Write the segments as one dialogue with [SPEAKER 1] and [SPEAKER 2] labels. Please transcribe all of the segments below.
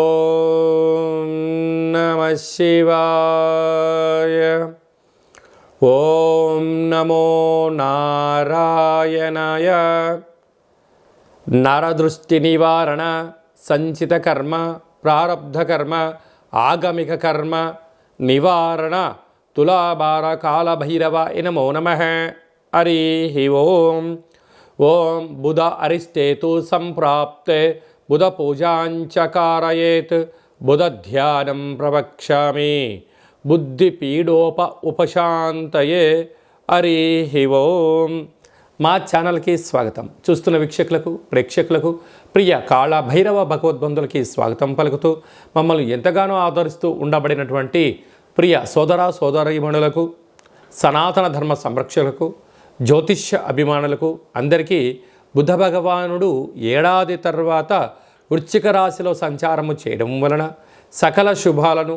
[SPEAKER 1] ఓం నమ శివాయ ఓం నమో నారాయణాయ. నరదృష్టి నివారణ సంచిత కర్మ ప్రారబ్ధ కర్మ ఆగమిక కర్మ నివారణ తులాభార కాలభైరవ నమో నమ. హరి ఓం. ఓం బుధ అరిష్టేతు సంప్రాప్తే బుధ పూజాంచకారయేత్ బుధ ధ్యానం ప్రవక్ష్యామి. బుద్ధిపీడోప ఉపశాంతయే హరి ఓం మా ఛానల్కి స్వాగతం. చూస్తున్న వీక్షకులకు ప్రేక్షకులకు ప్రియ కాళ భైరవ భగవద్బంధులకి స్వాగతం పలుకుతూ మమ్మల్ని ఎంతగానో ఆదరిస్తూ ఉండబడినటువంటి ప్రియ సోదర సోదరీమణులకు సనాతన ధర్మ సంరక్షకులకు జ్యోతిష్య అభిమానులకు అందరికీ బుద్ధ భగవానుడు ఏడాది తర్వాత వృశ్చిక రాశిలో సంచారము చేయడం వలన సకల శుభాలను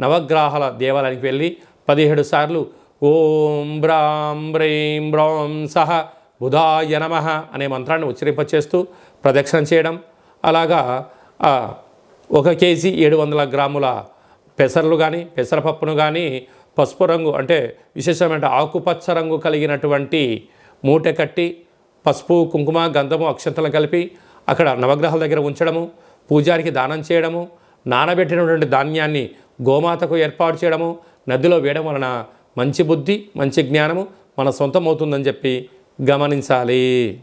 [SPEAKER 1] నవగ్రహాల దేవాలయానికి వెళ్ళి పదిహేడు సార్లు ఓం బ్రాం బ్రీం బ్రాం సహ బుధాయ నమ అనే మంత్రాన్ని ఉచ్చరింపచేస్తూ ప్రదక్షిణ చేయడం. అలాగా ఒక కేజీ ఏడు వందల గ్రాముల పెసర్లు కానీ పెసరపప్పును కానీ పసుపు రంగు అంటే విశేషమైన ఆకుపచ్చ రంగు కలిగినటువంటి మూట కట్టి పసుపు కుంకుమ గంధము అక్షంతలు కలిపి అక్కడ నవగ్రహాల దగ్గర ఉంచడము పూజారికి దానం చేయడము నానబెట్టినటువంటి ధాన్యాన్ని గోమాతకు ఏర్పాటు చేయడము నదిలో వేయడం వలన మంచి బుద్ధి మంచి జ్ఞానము మన సొంతం అవుతుందని చెప్పి గమనించాలి.